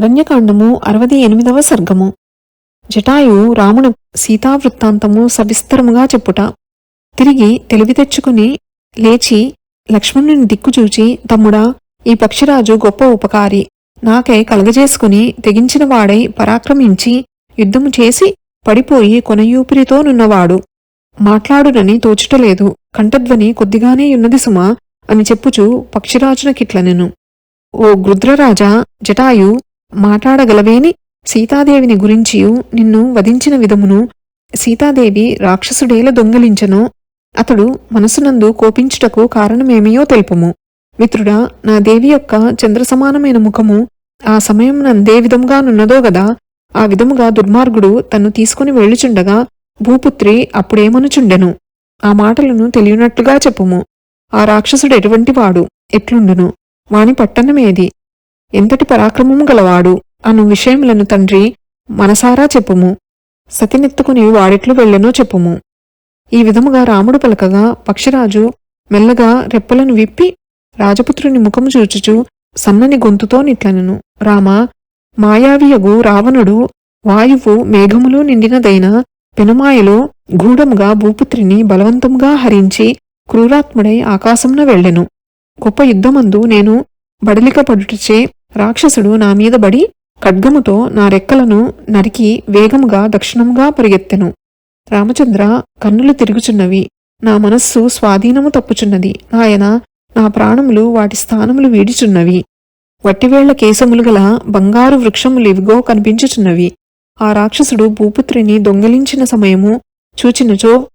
అరణ్యకాండము అరవది ఎనిమిదవ సర్గము. జటాయు రాముని సీతావృత్తాంతము సవిస్తరముగా చెప్పుట. తిరిగి తెలివి తెచ్చుకుని లేచి లక్ష్మణుని దిక్కుచూచి తమ్ముడా ఈ పక్షిరాజు గొప్ప ఉపకారి. నాకై కలగజేసుకుని తెగించిన వాడై పరాక్రమించి యుద్ధము చేసి పడిపోయి కొనయూపిరితోనున్నవాడు మాట్లాడునని తోచుటలేదు. కంఠధ్వని కొద్దిగానే ఉన్నది సుమా అని చెప్పుచు పక్షిరాజునకిట్లనెను. ఓ గృద్రరాజా జటాయు మాట్లాడగలవేని సీతాదేవిని గురించియు నిన్ను వధించిన విధమును సీతాదేవి రాక్షసుడేల దొంగిలించను అతడు మనసునందు కోపించుటకు కారణమేమియో తెలుపుము. మిత్రుడా నా దేవి యొక్క చంద్రసమానమైన ముఖము ఆ సమయం నందే విధముగానున్నదో గదా ఆ విధముగా దుర్మార్గుడు తన్ను తీసుకుని వెళ్ళుచుండగా భూపుత్రి అప్పుడేమనుచుండెను? ఆ మాటలను తెలియనట్టుగా చెప్పుము. ఆ రాక్షసుడు ఎటువంటి వాడు? ఎట్లుండును? వాని పట్టణమేది? ఎంతటి పరాక్రమము గలవాడు అను విషయములను తండ్రి మనసారా చెప్పుము. సతినెత్తుకుని వాడెట్లు వెళ్ళెనో చెప్పుము. ఈ విధముగా రాముడు పలకగా పక్షిరాజు మెల్లగా రెప్పలను విప్పి రాజపుత్రుని ముఖము చూచుచు సన్నని గొంతుతో నిట్లనను. రామ మాయావియగు రావణుడు వాయువు మేఘములు నిండినదైన పెనుమాయలో గూఢముగా భూపుత్రిని బలవంతముగా హరించి క్రూరాత్ముడై ఆకాశమున వెళ్ళెను. గొప్ప యుద్ధమందు నేను బడలికపడుటచే రాక్షసుడు నా మీద బడి ఖడ్గముతో నా రెక్కలను నరికి వేగముగా దక్షిణముగా పరిగెత్తెను. రామచంద్ర కన్నులు తిరుగుచున్నవి. నా మనస్సు స్వాధీనము తప్పుచున్నది. నాయన నా ప్రాణములు వాటి స్థానములు వీడిచున్నవి. వట్టివేళ్ళ కేసములు గల బంగారు వృక్షములివిగో కనిపించుచున్నవి. ఆ రాక్షసుడు భూపుత్రిని దొంగిలించిన సమయము చూచినచో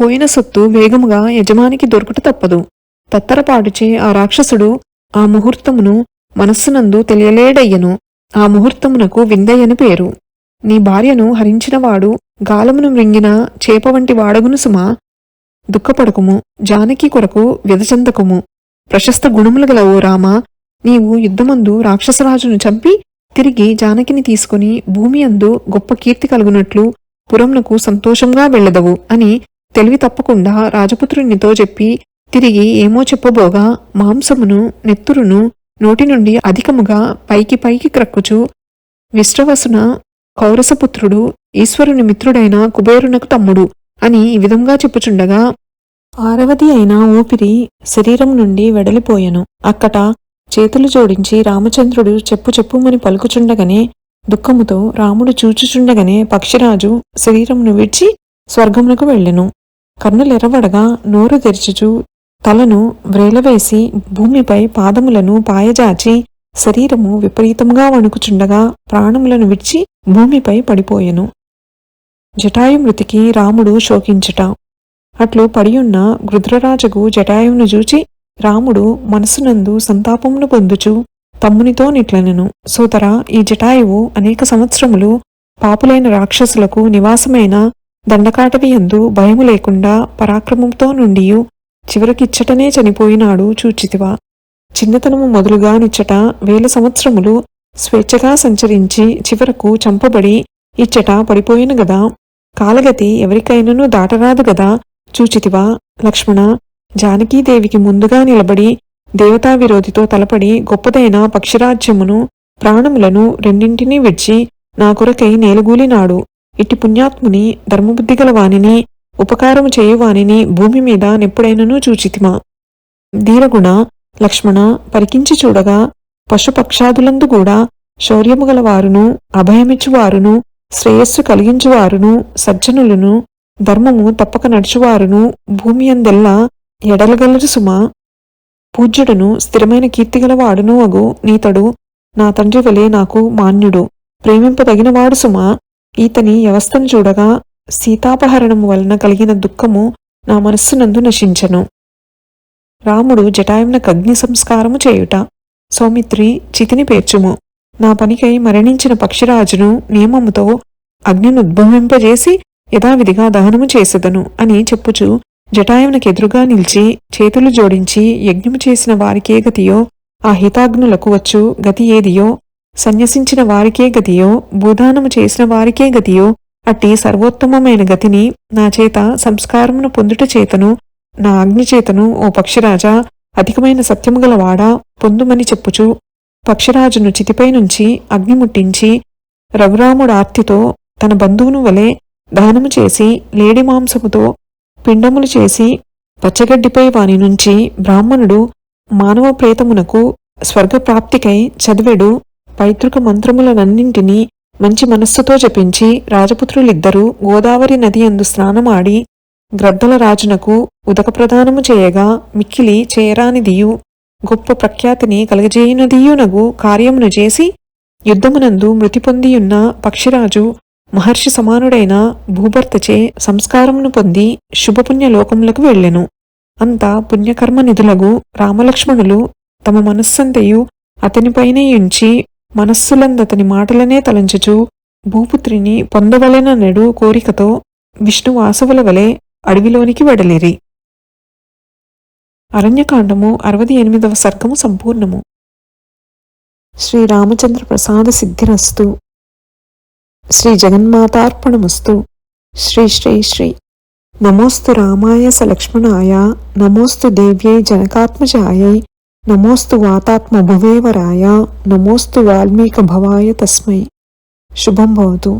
పోయిన సొత్తు వేగముగా యజమానికి దొరుకుట తప్పదు. తత్తరపాటుచే ఆ రాక్షసుడు ఆ ముహూర్తమును మనస్సునందు తెలియలేడయ్యను. ఆ ముహూర్తమునకు విందయ్యని పేరు. నీ భార్యను హరించినవాడు గాలమును మృంగిన చేప వంటి వాడగును సుమా. దుఃఖపడకుము జానకి కొరకు వ్యధచందకుము. ప్రశస్త గుణములు గల ఓ రామ నీవు యుద్ధమందు రాక్షసరాజును చంపి తిరిగి జానకిని తీసుకుని భూమి అందు గొప్ప కీర్తి కలుగునట్లు పురంనకు సంతోషంగా వెళ్ళదవు అని తెలివి తప్పకుండా రాజపుత్రునితో చెప్పి తిరిగి ఏమో చెప్పబోగా మాంసమును నెత్తురును నోటి నుండి అధికముగా పైకి పైకి క్రక్కుచు విశ్రవసున కౌరసపుత్రుడు ఈశ్వరుని మిత్రుడైన కుబేరునకు తమ్ముడు అని ఈ విధంగా చెప్పుచుండగా ఆరవది అయిన ఊపిరి శరీరం నుండి వెడలిపోయెను. అక్కట చేతులు జోడించి రామచంద్రుడు చెప్పు చెప్పుమని పలుకుచుండగనే దుఃఖముతో రాముడు చూచుచుండగనే పక్షిరాజు శరీరమును విడిచి స్వర్గమునకు వెళ్ళెను. కన్నులెరవడగా నోరు తెరిచుచు తలను వ్రేలవేసి భూమిపై పాదములను పాయజాచి శరీరము విపరీతంగా వణుకుచుండగా ప్రాణములను విడిచి భూమిపై పడిపోయెను. జటాయు మృతికి రాముడు శోకించుట. అట్లు పడియున్న గృధ్రరాజగు జటాయువును చూచి రాముడు మనసునందు సంతాపమును పొందుచు తమ్మునితో నిట్లనెను. సోదర ఈ జటాయువు అనేక సంవత్సరములు పాపులైన రాక్షసులకు నివాసమైన దండకాటవి ఎందు భయము లేకుండా పరాక్రమంతో నుండియు చివరకిచ్చటనే చనిపోయినాడు చూచితివా. చిన్నతనము మొదలుగా నిచ్చట వేల సంవత్సరములు స్వేచ్ఛగా సంచరించి చివరకు చంపబడి ఇచ్చట పడిపోయిన గదా. కాలగతి ఎవరికైనను దాటరాదు గదా చూచితివా. లక్ష్మణ జానకీదేవికి ముందుగా నిలబడి దేవతా విరోధితో తలపడి గొప్పదైన పక్షిరాజ్యమును ప్రాణములను రెండింటినీ విడిచి నా కొరకై నేలగూలినాడు. ఇట్టి పుణ్యాత్ముని ధర్మబుద్ధిగల వానిని ఉపకారము చేయువానిని భూమి మీద నెప్పుడైనను చూచితిమా? ధీరగుణ లక్ష్మణ పరికించి చూడగా పశుపక్షాదులందు కూడా శౌర్యము గలవారును అభయమిచ్చువారును శ్రేయస్సు కలిగించువారును సజ్జనులను ధర్మము తప్పక నడుచువారును భూమి అందెల్లా ఎడలగలరు సుమా? పూజ్యుడును స్థిరమైన కీర్తిగలవాడును అగు నీతడు నా తండ్రి వలే నాకు మాన్యుడు. ప్రేమింపదగినవాడు సుమా? ఈతని వ్యవస్థను చూడగా సీతాపహరణము వలన కలిగిన దుఃఖము నా మనస్సునందు నశించను. రాముడు జటాయువునకు అగ్ని సంస్కారము చేయుట సౌమిత్రి చితిని పేర్చుము. నా పనికై మరణించిన పక్షిరాజును నియమముతో అగ్నినుద్భవింపజేసి యథావిధిగా దహనము చేసెదను అని చెప్పుచు జటాయువునకెదురుగా నిలిచి చేతులు జోడించి యజ్ఞము చేసిన వారికే గతియో ఆ హితాగ్నులకు వచ్చు గతి ఏదియో సన్యసించిన వారికే గతియో భూదానము చేసిన వారికే గతియో అట్టి సర్వోత్తమమైన గతిని నా చేత సంస్కారమును పొందుట చేతను నా అగ్ని చేతను ఓ పక్షిరాజా అధికమైన సత్యము గలవాడా పొందుమని చెప్పుచు. పక్షిరాజును చితిపై నుంచి అగ్ని ముట్టించి రఘురాముడు ఆర్తితో తన బంధువును వలె దహనము చేసి లేడి మాంసముతో పిండములు చేసి పచ్చగడ్డిపై వాని నుంచి బ్రాహ్మణుడు మానవ ప్రేతమునకు స్వర్గప్రాప్తికై చదివెడు పైతృక మంత్రములనన్నింటినీ మంచి మనస్సుతో జపించి రాజపుత్రులిద్దరూ గోదావరి నది అందు స్నానమాడి గ్రద్దల రాజునకు ఉదక ప్రదానము చేయగా మిక్కిలి చేరానిదియు గొప్ప ప్రఖ్యాతిని కలగజేయునదియునగు కార్యమును చేసి యుద్ధమునందు మృతి పొందియున్న పక్షిరాజు మహర్షి సమానుడైన భూభర్తచే సంస్కారమును పొంది శుభపుణ్య లోకములకు వెళ్ళెను. అంతా పుణ్యకర్మ నిధులగు రామలక్ష్మణులు తమ మనస్సంతయు అతనిపైనే ఉంచి మనస్సులందతని మాటలనే తలంచుచు భూపుత్రిని పొందవలెననెడు కోరికతో విష్ణు వాసవుల వలె అడవిలోనికి వెడలిరి. అరణ్యకాండము అరవది ఎనిమిదవ సర్గము సంపూర్ణము. శ్రీరామచంద్ర ప్రసాద సిద్ధిరస్తు. శ్రీ జగన్మాతార్పణమస్తు. శ్రీ శ్రీ శ్రీ. నమోస్తు రామాయ సలక్ష్మణాయ లక్ష్మణాయ నమోస్తు దేవ్యై జనకాత్మజాయై नमोस्तु वातात्मभुवेवराय नमोस्तु वाल्मीकभवाय तस्मै। शुभम भवतु।